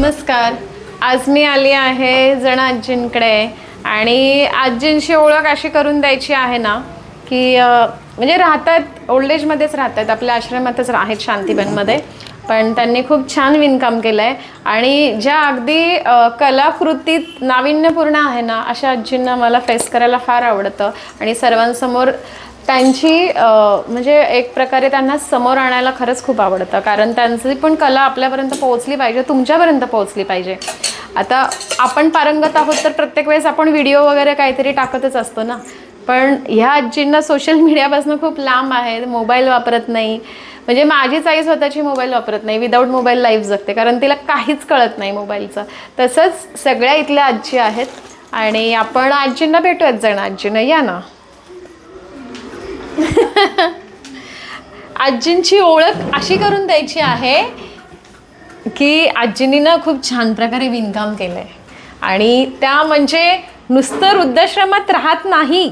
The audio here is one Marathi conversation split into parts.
नमस्कार. आज मी आली आहे जण आजींकडे आणि आजींशी ओळख अशी करून द्यायची आहे ना की म्हणजे राहतात ओल्ड एजमध्येच राहतात आपल्या आश्रमातच आहेत शांतीबनमध्ये. पण त्यांनी खूप छान विणकाम केलं आहे आणि ज्या अगदी कलाकृतीत नाविन्यपूर्ण आहे ना अशा आजींना मला फेस करायला फार आवडतं. आणि सर्वांसमोर त्यांची म्हणजे एक प्रकारे त्यांना समोर आणायला खरंच खूप आवडतं. कारण त्यांची पण कला आपल्यापर्यंत पोहोचली पाहिजे तुमच्यापर्यंत पोहोचली पाहिजे. आता आपण पारंगत आहोत तर प्रत्येक वेळेस आपण व्हिडिओ वगैरे काहीतरी टाकतच असतो ना. पण ह्या आजींना सोशल मीडियापासून खूप लांब आहे मोबाईल वापरत नाही. म्हणजे माझीच आई स्वतःची मोबाईल वापरत नाही विदाऊट मोबाईल लाईफ जगते. कारण तिला काहीच कळत नाही मोबाईलचं तसंच सगळ्या इथल्या आजी आहेत. आणि आपण आजींना भेटूयात जण. आजीनं या ना? आजींची ओळख अशी करून द्यायची आहे की आजींनी ना खूप छान प्रकारे विणकाम केलं आहे आणि त्या म्हणजे नुसतं वृद्धाश्रमात राहत नाही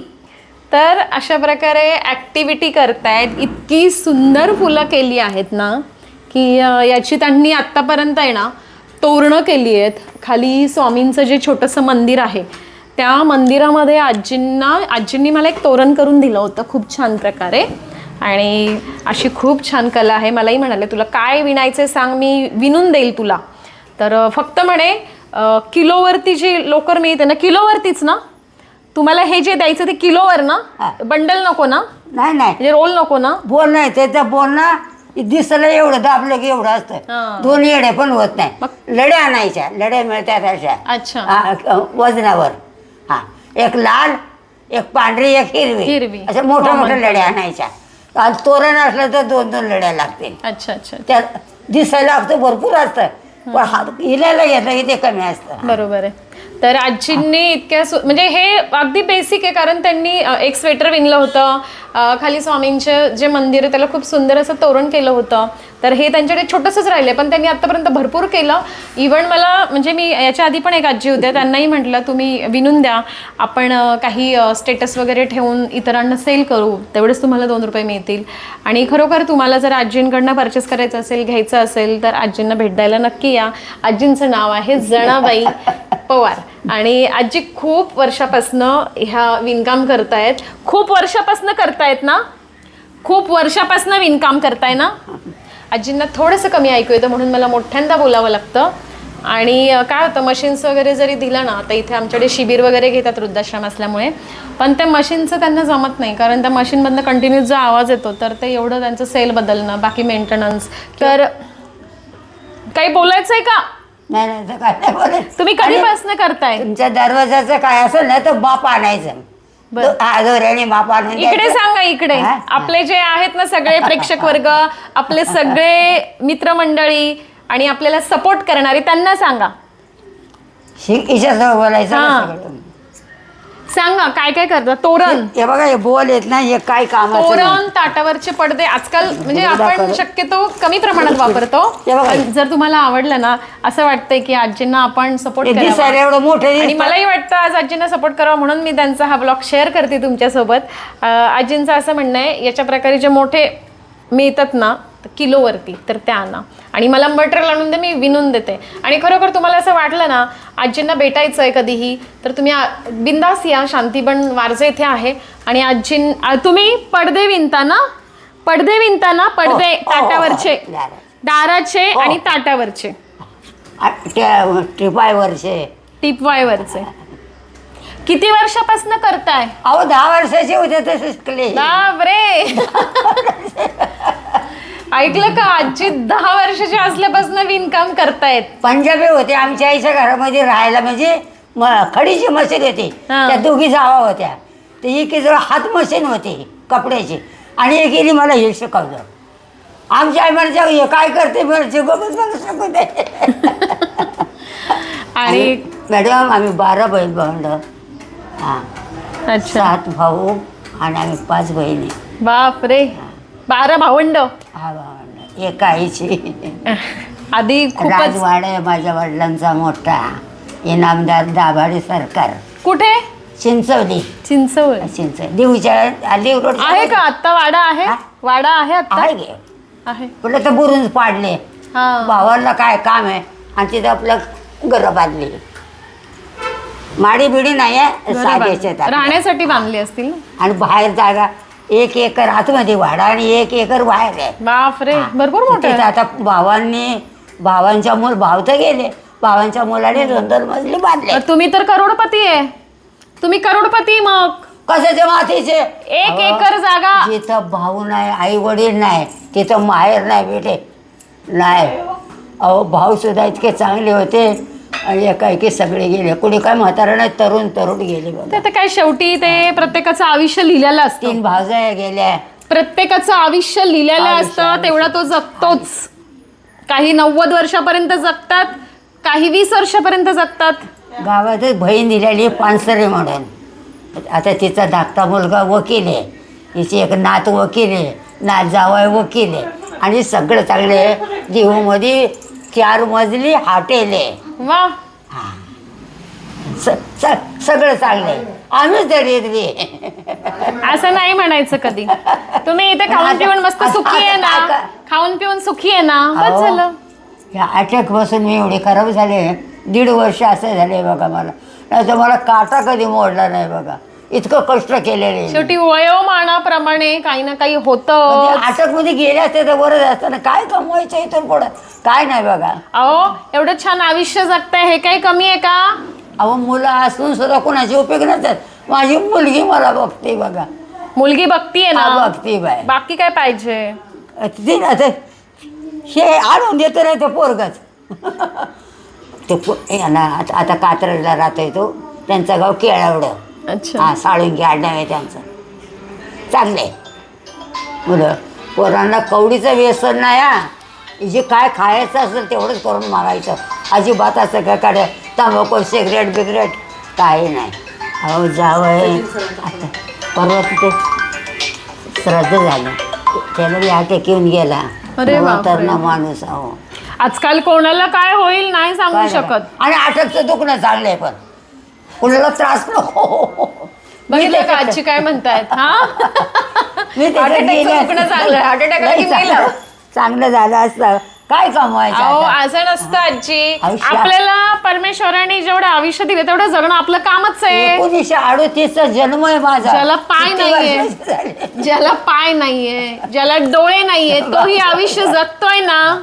तर अशा प्रकारे ॲक्टिव्हिटी करतायत. इतकी सुंदर फुलं केली आहेत ना की याची त्यांनी आत्तापर्यंत आहे ना तोरणं केली आहेत. खाली स्वामींचं जे छोटंसं मंदिर आहे त्या मंदिरामध्ये आजींना आजींनी मला एक तोरण करून दिलं होतं खूप छान प्रकारे. आणि अशी खूप छान कला आहे. मलाही म्हणाले तुला काय विणायचे सांग मी विणून देईल तुला. तर फक्त म्हणे किलोवरती जी लोकर मिळते ना किलोवरतीच ना? तुम्हाला हे जे द्यायचं ते किलोवर ना. बंडल नको ना? नाही नाही. म्हणजे रोल नको ना? बोल नाही त्याचं बोलणं दिसलं एवढं दाबलं की एवढं. असतं. दोन येडे पण होत नाही. लड्या आणायच्या लड्या मिळतात अशा. अच्छा. वजनावर. हा. एक लाल एक पांढरी एक हिरवी. हिरवी. अशा मोठ्या. मोठ्या लड्या आणायच्या. आणि तोरण असलं तर दोन दोन लड्या लागतील. अच्छा अच्छा त्या दिसायला असतं भरपूर असतं. पण हा हिलायला घेतलं की ते कमी असतं. बरोबर आहे. तर आजींनी इतक्या सु म्हणजे हे अगदी बेसिक आहे कारण त्यांनी एक स्वेटर विणलं होतं. खाली स्वामींचे जे मंदिर आहे त्याला खूप सुंदर असं तोरण केलं होतं. तर हे त्यांच्याकडे छोटंसंच राहिले पण त्यांनी आत्तापर्यंत भरपूर केलं. इव्हन मला म्हणजे मी याच्या आधी पण एक आजी होत्या त्यांनाही म्हटलं तुम्ही विणून द्या. आपण काही स्टेटस वगैरे ठेवून इतरांना सेल करू. तेवढेच तुम्हाला दोन रुपये मिळतील. आणि खरोखर तुम्हाला जर आजींकडनं परचेस करायचं असेल घ्यायचं असेल तर आजींना भेट द्यायला नक्की या. आजींचं नाव आहे जणाबाई. पवार. आणि आजी खूप वर्षापासनं ह्या विणकाम करतायत. खूप वर्षापासनं करतायत ना? खूप वर्षापासनं विणकाम करताय ना? आजींना थोडंसं कमी ऐकू येतं म्हणून मला मोठ्यांदा बोलावं लागतं. आणि काय होतं मशीन्स वगैरे जरी दिलं ना तर इथे आमच्याकडे शिबिर वगैरे घेतात वृद्धाश्रम असल्यामुळे. पण त्या मशीनचं त्यांना जमत नाही कारण त्या मशीनमधनं कंटिन्यू जो आवाज येतो तर ते एवढं त्यांचं सेल बदलणं बाकी मेंटेनन्स तर काही बोलायचं आहे का? नाही नाही तर काय नाही बोलायचं. तुम्ही कधीपासून करताय तुमच्या दरवाजाचं काय असेल ना तर बाप आणायचं बरं. हा दोऱ्याने बाप आणून इकडे द्यायचं. सांगा इकडे हा? आपले जे आहेत ना सगळे प्रेक्षक वर्ग आपले सगळे मित्रमंडळी आणि आपल्याला सपोर्ट करणारे त्यांना सांगा बोलायचं हा. ना सगळं. सांगा काय काय करता तोरण. हे बघा हे बोल येत ना हे काय काम तोरण ताटावरचे पडदे आजकाल म्हणजे आपण. शक्यतो कमी प्रमाणात वापरतो. हे बघा. पण जर तुम्हाला आवडलं ना असं वाटतंय की आजींना आपण सपोर्ट दिसायला एवढं मोठं आणि. मलाही वाटतं आज आजींना सपोर्ट करावा म्हणून मी त्यांचा हा ब्लॉग शेअर करते तुमच्यासोबत. अं, आजींचं असं म्हणणं आहे याच्या प्रकारे जे मोठे मिळतात ना किलोवरती तर त्या आणा आणि मला मटेरियल आणून दे मी विणून देते. आणि खरोखर तुम्हाला असं वाटलं ना आजींना भेटायचं आहे कधीही तर तुम्ही बिंदास या. शांतीबन वारजे इथे आहे. आणि आजीं तुम्ही पडदे विणता ना? पडदे विणता ना? पडदे हो, हो, हो, ताटावरचे दारा. दाराचे हो. आणि ताटावरचे. टिपायवरचे. टिप वायवरचे किती वर्षापासून करताय? अहो दहा वर्षाचे होते ते शिकले बापरे! ऐकलं का? आजी दहा वर्षाची असल्यापासून विणकाम करतायत. पंजाबी होते आमच्या आईच्या घरामध्ये राहायला म्हणजे म- खडीची मशीन होती. हा. त्या दोघी जावा होत्या. तर एकीजवळ हात मशीन होती कपड्याची. आणि एकीने मला हे शिकवलं. आमच्या आई म्हणजे हे काय करते बरं? शिकवत मला शिकू दे. आणि मॅडम आम्ही बारा बहीण भावंड. हां. अच्छा. सात भाऊ आणि आम्ही पाच बहिणी. बापरे. बारा भावंड. हा भावंड. एक आईची. आधी खूपच राजवाड आहे माझ्या वडिलांचा मोठा. इनामदार दाभाडे सरकार. कुठे? चिंचवली. चिंचवड चिंच देऊच्या देव रोड आहे का आत्ता वाडा आहे? हा? वाडा आहे आत्ता? आहे गे आहे. कुठलं तर बुरून पाडले. हा. भावाला काय काम आहे? आणि तिथं आपलं घरं बांधली. माडी बिडी नाही आहे बांधली. राहण्यासाठी बांधली असतील ना? आणि बाहेर जागा एक एकर आतमध्ये वाडा आणि एक एकर बाहेर आहे. बापरे भरपूर मोठं तिथं आहे. आता भावांनी भावांच्या मूल भाव तर गेले. भावांच्या मुलाने दोन दोन मजली बांधले तुम्ही तर करोडपती आहे. तुम्ही करोडपती मग. कशाचे मातीचे? एक एकर जागा. जिथं भाऊ नाही आई वडील नाही तिथं माहेर नाही बेटे. नाही. अहो भाऊ सुद्धा इतके चांगले होते. आणि एकाएकी सगळे गेले. कुणी काय म्हातारा नाही तरुण तरुण गेले बघा. ते आता काय शेवटी ते प्रत्येकाचं आयुष्य लिहिलेलं असतं. तीन भावजाया गेल्या. प्रत्येकाचं आयुष्य लिहिलेलं असतं. तेवढा तो जगतोच. काही नव्वद वर्षापर्यंत जगतात काही वीस वर्षापर्यंत जगतात. गावातच बहीण दिलेली पानसरे म्हणून. आता तिचा धाकटा मुलगा वकील आहे. तिची एक नात वकील आहे नात जावाय वकील आहे. आणि सगळं चांगले जीवमध्ये चार मजली हॉटेल आहे. वा. स- स- सगळं चांगलं आहे आम्हीच इथली असं नाही म्हणायचं कधी. तुम्ही इथे खाऊन पिऊन मस्त सुखी आहे ना? खाऊन पिऊन सुखी आहे ना? बस झालं. या अटॅक बसून मी एवढे खराब झाले. दीड वर्ष असं झाले बघा मला. नाही तर मला काटा कधी मोडला नाही बघा. इतकं कष्ट केलेले. शेवटी वयोमानाप्रमाणे काही ना काही होतं. अटकमध्ये गेले असते तर बरं असतं ना. काय कमवायचं इथून पुढं? काय नाही बघा. अहो एवढं छान आयुष्य जगताय हे काही कमी आहे का? अहो मुलं असून सुद्धा कोणाचे उपयोग नसतात. माझी मुलगी मला बघते बघा. मुलगी बघतीये हा, ना? बघते बाय बाकी काय पाहिजे? ती ना ते हे आणून देतो नाही ते पोरगच. ते पो आता आता कात्रजला राहतोय तो. त्यांचा गाव केळावडं. अच्छा. हा साळुंकी आडनाव आहे त्यांचं. चांगले मुलं पोरांना कवडीचं व्यसन नाही हा. जे काय खायचं असेल तेवढंच करून मागायचं. अजिबात असं काय काढ तंबाखू सिगरेट बिगरेट काही नाही. अहो जावं आता परवा तिथे श्रद्धा झाली. त्याला अटॅक येऊन गेला. अरे बापरे. तर ना माणूस अहो. आजकाल कोणाला काय होईल नाही सांगू शकत. आणि अटकचं दुखणं चांगलं आहे पण. कुणाला त्रास नको. बघितलं का त्याच्यात- आजी काय म्हणतायत? हा? मी त्याच्यात गेले असते. चांगलं, heart attack आला की नाही, चांगलं- झालं असतं. काय कमवायचं अहो आता? असं नसतं आजी. आयुष्यात- आपल्याला परमेश्वराने जेवढं आयुष्य दिलं तेवढं जगणं आपलं कामच आहे. एकोणीसशे अडोतीसचा जन्म आहे माझा. ज्याला पाय किती नाहीये. वर्षाचे झाले? ज्याला पाय नाहीये. ज्याला डोळे नाहीये. तोही आयुष्य जगतोय ना.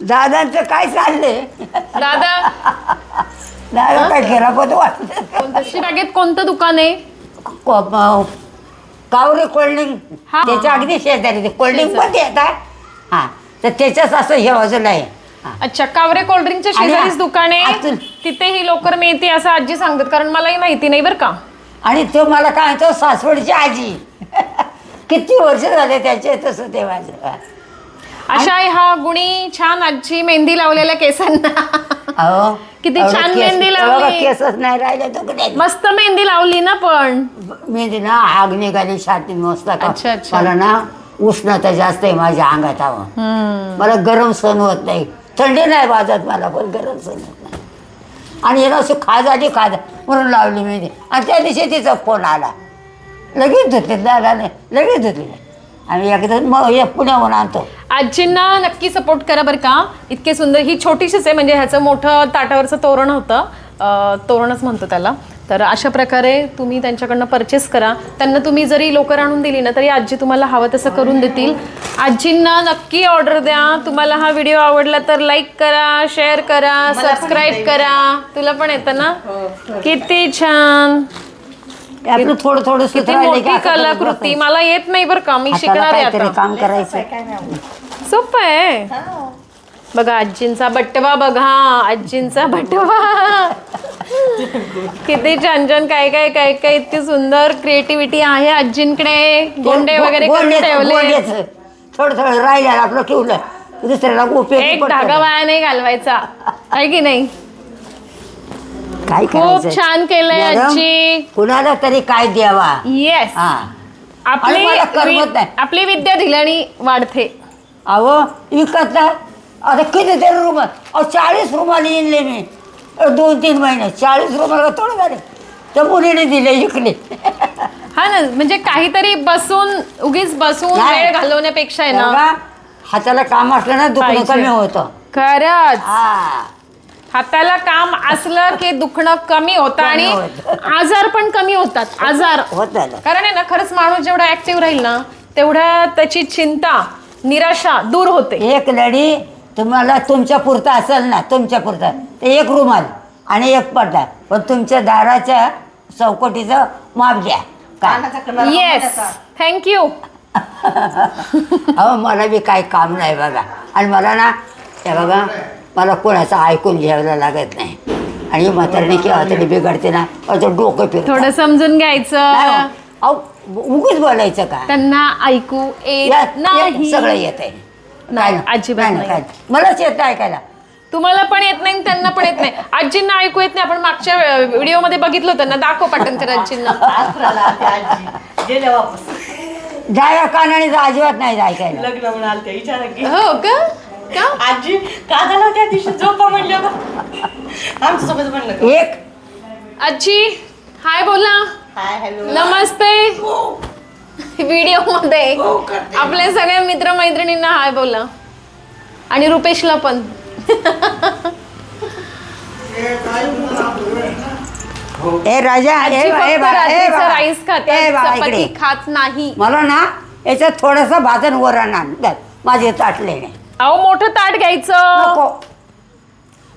दादांचं काय चाललंय? दादा दादा काय वाटत बागेत कोणतं? दुकान आहे? कावरे कोल्ड्रिंक हा. त्याच्या अगदी शेजारी ते कोल्ड्रिंकमध्ये येतात. हा तर त्याच्याच असं हे बाजूला आहे. हा. अच्छा कावरे कोल्ड्रिंकच्या आणि शेजारीच दुकान आहे. आतून. तिथे ही लोकर मिळते असं आजी सांगतात कारण मलाही माहिती नाही बरं का. आणि तो मला काय म्हणतो सासवडची आजी. किती वर्ष झाले त्याचे तसं ते माझं. अशा ह्या गुणी छान आजी मेहंदी लावलेल्या केसांना. अहो किती एवढं छान केस- मेहंदी एवढं लावली. केसच नाही राहिले मस्त मेहंदी लावली ना पण. मेहंदी ना आग निघाली छाती मस्त का अच्छा, अच्छा. मला ना उष्णता जास्त आहे माझ्या अंगात हम्म. मला गरम सहन होत नाही. थंडी नाही वाजत मला पण गरम सहन होत नाही. आणि येणं असं खाज आली खाज म्हणून लावली मेहंदी. आणि त्या दिवशी तिचा फोन आला. लगेच धुतले दादाने लगेच धुतले. आम्ही एकदा मग हे पुण्याहून आणतो. आजींना नक्की सपोर्ट करा बरं का. इतके सुंदर ही छोटीशीच आहे म्हणजे ह्याचं मोठं ताटावरचं तोरण होतं. तोरणच म्हणतो त्याला. तर अशा प्रकारे तुम्ही त्यांच्याकडनं परचेस करा. त्यांना तुम्ही जरी लोकर आणून दिली ना तरी आजी तुम्हाला हवं तसं करून देतील. आजींना नक्की ऑर्डर द्या. तुम्हाला हा व्हिडिओ आवडला तर लाईक करा शेअर करा सबस्क्राईब करा. तुला पण येतं ना? किती छान. थोडं थोडं किती सुधारलं की मोठी असं करत कलाकृती. मला येत नाही बरं का मी हाताला शिकणार आहे काहीतरी आता. काम करायचं सोपं आहे बघा आजींचा बटवा बघा आजींचा बटवा. किती छान छान काय काय काय काय इतकी सुंदर क्रिएटिव्हिटी आहे आजींकडे. गोंडे वगैरे करून गोंड्याचं- ठेवले. गोंड्याचं. थोडं थोडं राहिलं आपलं ठेवलं. दुसऱ्याला उपयोगी एक पडतं. धागा वाया नाही घालवायचा. आहे की नाही? काय खूप करायचं? छान केलंय मॅडम, आजी. कुणाला तरी काय द्यावा? येस हा. आपली आणि मला करमत वि- नाही. आपली विद्या दिल्याने वाढते. अहो विकत आता किती तरी रूम अहो चाळीस रुमाला येईनले मी. दोन तीन महिने. चाळीस रुमाला थोडं झाले. त्या मुलीने दिले इकडे. हा ना म्हणजे काहीतरी बसून उगीच बसून नाही. वेळ घालवण्यापेक्षा आहे ना. बघा, हाताला काम असलं ना दुखणं पाहिजे. कमी होतं. खरंच. हा. हाताला काम असलं की दुखणं कमी होतं आणि. आजार पण कमी होतात. आजार. होत कारण आहे ना खरंच माणूस जेवढा ऍक्टिव्ह राहील ना तेवढ्या त्याची चिंता निराशा दूर होते. एक लढी तुम्हाला तुमच्या पुरता असेल ना तुमच्या पुरता. ते एक रुमाल आणि एक पडदा पण तुमच्या दाराच्या चौकटीचं माप द्या काय येस थँक्यू अहो मला बी काही काम नाही बघा. आणि मला ना हे बघा. मला कोणाचं ऐकून घ्यायला लागत नाही. आणि म्हातारणी किंवा तरी बिघडते ना माझं डोकं फिरत. थोडं समजून घ्यायचं. अहो उगीच बोलायचं का? त्यांना ऐकू येत नाही. सगळं येत आहे. नाही, अजिबात नाही. मलाच येत ऐकायला. तुम्हाला पण येत नाही आणि त्यांना पण येत नाही. आजींना ऐकू येत नाही. आपण मागच्या व्हिडिओमध्ये बघितलं होतं ना दाखव पाटणकर आजींना. गेल्या वापस. जाया कानाने तर अजिबात नाही ऐकायला. लग्न म्हणून आलते विचारा की हो का? आजी का झालं त्या दिवशी झोपा म्हणलं का आमच्यासोबत म्हणलं एक. आजी हाय बोला. Hi hello. नमस्ते. व्हिडिओमध्ये आपल्या सगळ्या मित्र मैत्रिणींना हाय बोला. आणि रुपेशला पण. ए राजा ए बा- ए बा- ए बा- राईस ए खाते चपाती. खात नाही. मला ना याच्यात थोडंसं भाजन वरण आण. घाल. माझे ताटले नाही. अहो मोठं ताट घ्यायचं. नको.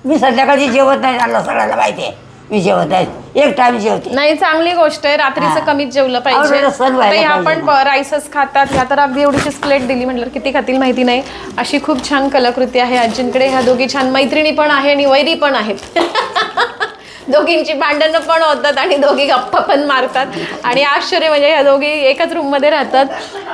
मी संध्याकाळची जेवत नाही झालं सगळ्याला माहिती आहे. मी जेवत नाही. एक टाइम जेवते. नाही चांगली गोष्ट आहे. रात्रीचं हा. कमीच जेवलं पाहिजे. आवडीनं सण व्हायला आता ह्या पाहिजे पण राईसच खातात. ह्या तर अगदी एवढीशीच प्लेट दिली म्हटलं किती खातील माहिती नाही. अशी खूप छान कलाकृती आहे. आजींकडे ह्या दोघी छान मैत्रिणी पण आहे आणि वैरी पण आहेत. दोघींची भांडणं पण होतात आणि दोघी गप्पा पण मारतात. आणि आश्चर्य म्हणजे ह्या दोघी एकाच रूममध्ये राहतात.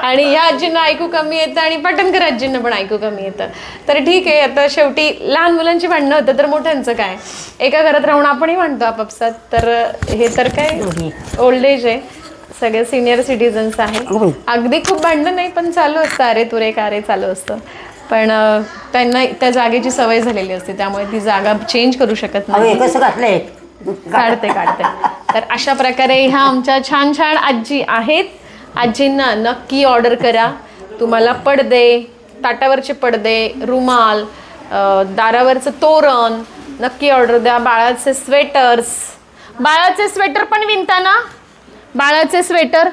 आणि ह्या आजींना ऐकू कमी येतं आणि पाटणकर आजींना पण ऐकू कमी येतं. तर ठीक आहे आता शेवटी लहान मुलांची भांडणं होतं तर मोठ्यांचं काय? एका घरात राहून आपणही म्हणतो आपापसात. तर हे तर काय. ओल्ड एज आहे. सगळे सिनियर सिटीजन्स आहे. अगदी खूप भांडणं नाही पण चालू असतं. अरे तुरे का रे चालू असतं. पण त्यांना त्या जागेची सवय झालेली असते. त्यामुळे ती जागा चेंज करू शकत नाही. काढते काढते. तर अशा प्रकारे ह्या आमच्या छान छान आजी आहेत. आजींना नक्की ऑर्डर करा. तुम्हाला पडदे ताटावरचे पडदे रुमाल दारावरचं तोरण नक्की ऑर्डर द्या. बाळाचे स्वेटर्स बाळाचे स्वेटर पण विणता ना? बाळाचे स्वेटर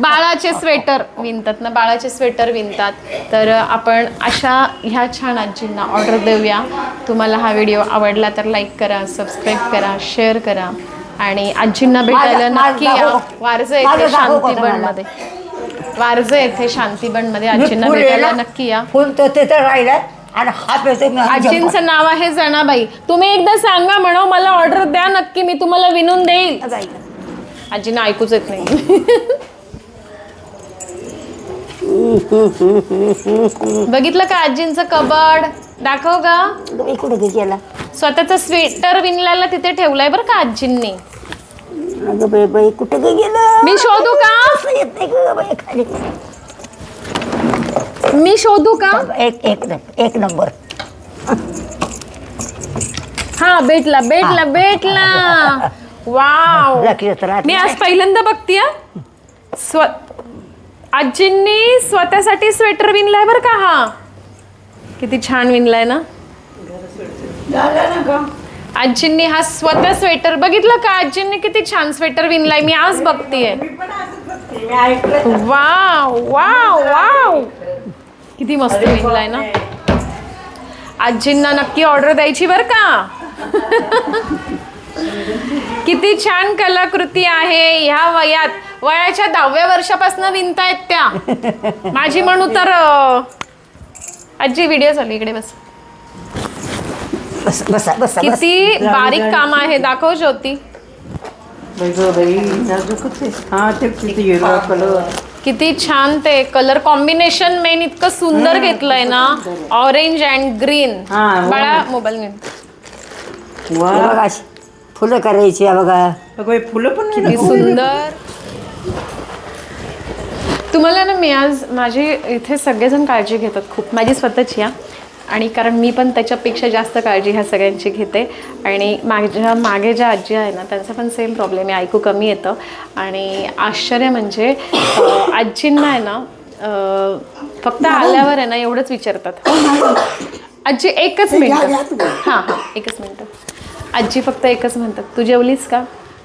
बाळाचे स्वेटर विणतात ना बाळाचे स्वेटर विणतात. तर आपण अशा ह्या छान आजींना ऑर्डर देऊया. तुम्हाला हा व्हिडिओ आवडला तर लाईक करा सबस्क्राईब करा शेअर करा. आणि आजींना भेटायला नक्की या. वारजे येथे शांतीबनमध्ये वारजे येथे शांतीबनमध्ये आजींना भेटायला नक्की या. फुल तो तिथं राहिलाय आजींचं नाव आहे जनाबाई. तुम्ही एकदा सांगा म्हणो मला ऑर्डर द्या नक्की मी तुम्हाला विणून देईल. आजींना ऐकूच येत नाही. बघितलं का आजींचं कबड? दाखव कुठे घे गेला. स्वतःचा स्वेटर विणलेला तिथे ठेवलाय बरं का आजींनी. अगं बाई बाई कुठे गे गेलं? मी शोधू का? असं येत नाही गं बाई खाली. मी शोधू का? एक एक न- एक नंबर. हा भेटला भेटला भेटला. वाव. मी आज. पहिल्यांदा बघतीय. स्व आजींनी स्वतःसाठी स्वेटर विणलाय बरं का हा? किती छान विणलाय ना? आजींनी हा स्वतः स्वेटर बघितलं का? आजींनी किती छान स्वेटर विणलाय मी आज बघतीये. Wow wow wow. किती मस्त विणलाय ना? आजींना नक्की ऑर्डर द्यायची बरं का? किती छान कलाकृती आहे. ह्या वयात वयाच्या दहाव्या वर्षापासून विणतायत त्या. माझी म्हणू तर अं, आजी व्हिडिओ चालू इकडे बस. बसा बसा बसा किती बारीक काम आहे. दाखव ज्योती. हा ते किती हिरवा कलर किती छान ते कलर कॉम्बिनेशन मेन इतकं सुंदर घेतलंय ना. ऑरेंज अँड ग्रीन हा, हो. बाळा मोबाईल वा बघा अशी फुलं करायची आहे बघा. अगं फुलं पण नाही किती ना. सुंदर. तुम्हाला ना मी आज माझी इथे सगळेजण काळजी घेतात खूप. माझी स्वतःची या आणि कारण मी पण त्याच्यापेक्षा जास्त काळजी ह्या सगळ्यांची घेते. आणि माझ्या मागे ज्या आजी आहे ना त्यांचा पण सेम प्रॉब्लेम आहे. ऐकू कमी येतं. आणि आश्चर्य म्हणजे अं, आजींना आहे ना अं, फक्त आल्यावर आहे ना एवढंच विचारतात. आजी एकच घ्या, घ्या मिनिट. तुम्ही. हां हां एकच मिनिट. आजी फक्त एकच म्हणतात तू जेवलीस का?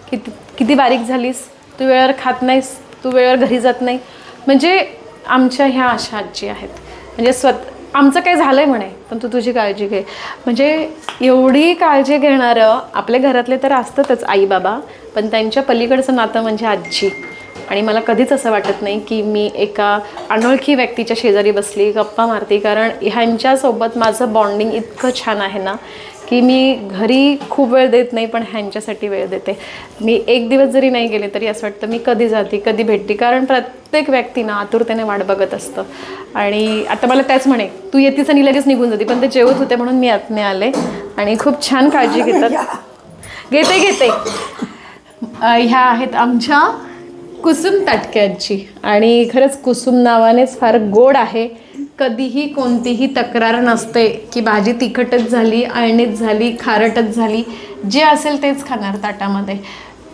किती किती बारीक झालीस? तू वेळेवर खात नाहीस? तू वेळेवर घरी जात नाही? म्हणजे आमच्या ह्या अशा आजी आहेत. म्हणजे स्वत आमचं काही झालं आहे म्हणे पण तू तुझी काळजी घे. म्हणजे एवढी काळजी घेणारं आपल्या घरातले तर असतातच आई बाबा पण त्यांच्या पलीकडचं नातं म्हणजे आजी. आणि मला कधीच असं वाटत नाही की मी एका अनोळखी व्यक्तीच्या शेजारी बसली गप्पा मारते कारण ह्यांच्यासोबत माझं बॉन्डिंग इतकं छान आहे ना की मी घरी खूप वेळ देत नाही पण ह्यांच्यासाठी वेळ देते. मी एक दिवस जरी नाही गेले तरी असं वाटतं मी कधी जाते कधी भेटते. कारण प्रत्येक व्यक्ती ना आतुरतेने वाट बघत असतं. आणि आता मला त्याच म्हणे तू येतीस आणि लगेच निघून जाते. पण ते जेवत होते म्हणून मी आतने आले. आणि खूप छान काळजी घेतात. घेते घेते. ह्या आहेत आमच्या कुसुम ताटक्यांची. आणि खरंच कुसुम नावानेच फार गोड आहे. कधीही कोणतीही तक्रार नसते की भाजी तिखटच झाली अळणीच झाली खारटच झाली जे असेल तेच खाणार ताटामध्ये.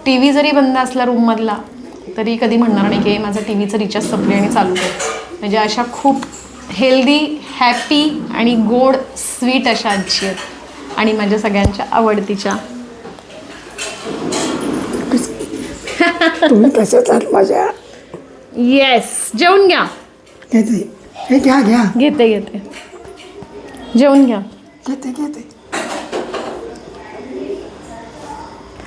टी व्ही जरी बंद असला रूममधला तरी कधी म्हणणार नाही की माझं टी व्हीचं रिचार्ज संपले आणि चालू आहे. म्हणजे अशा खूप हेल्दी हॅपी आणि गोड स्वीट अशा आजी आहेत. आणि माझ्या सगळ्यांच्या आवडतीच्या. तुम्ही तसेच आहात माझ्या? येस जेवून घ्या. हे घ्या घ्या. घेते घेते. जेवून घ्या. घेते घेते.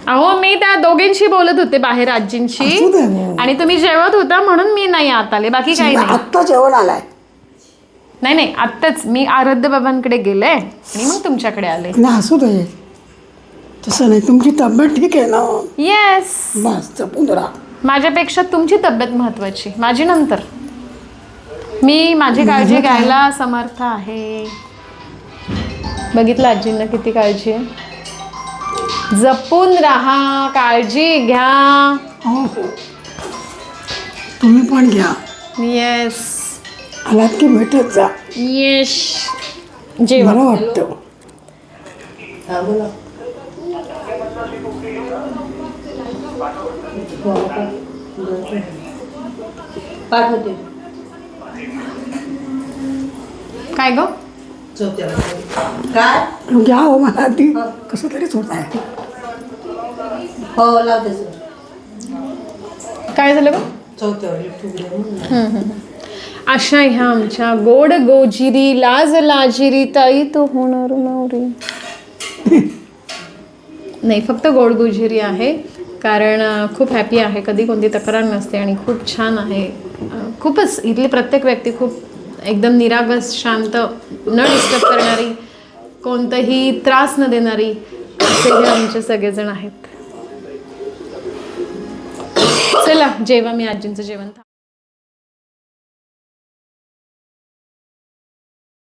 अहो मी त्या दोघींशी बोलत होते बाहेर आजींशी. असू दे मग. आणि तुम्ही जेवत होता म्हणून मी नाही आत आले. बाकी काही नाही. आत्ता जेवण आलाय. नाही नाही आत्ताच. मी आराध्य बाबांकडे गेले आणि मग तुमच्याकडे आले. नाही असू दे. तसं नाही. तुमची तब्येत ठीक आहे ना? येस बस जपून राहा. माझ्यापेक्षा तुमची तब्येत महत्वाची माझी नंतर. मी माझी काळजी घ्यायला समर्थ आहे. बघितलं आजींना किती काळजी आहे? जपून राहा काळजी घ्या. हो हो. तुम्ही पण घ्या. येस आलात की भेटत जा. येस जेवा. बरं वाटतं. काय ग? घ्या हो मला आधी कसं तरीच होत आहे काय झालं ग. अशा ह्या आमच्या गोड गोजिरी लाज लाजिरी ताई तो होणार नवरी. नाही फक्त गोड गोजिरी आहे. कारण खूप हॅपी आहे. कधी कोणती तक्रार नसते आणि खूप छान आहे. खूपच इथली प्रत्येक व्यक्ती खूप एकदम निरागस शांत न डिस्टर्ब करणारी कोणताही त्रास न देणारी असे हे आमचे सगळेजण आहेत. चला जेव्हा मी आजींचं जेवण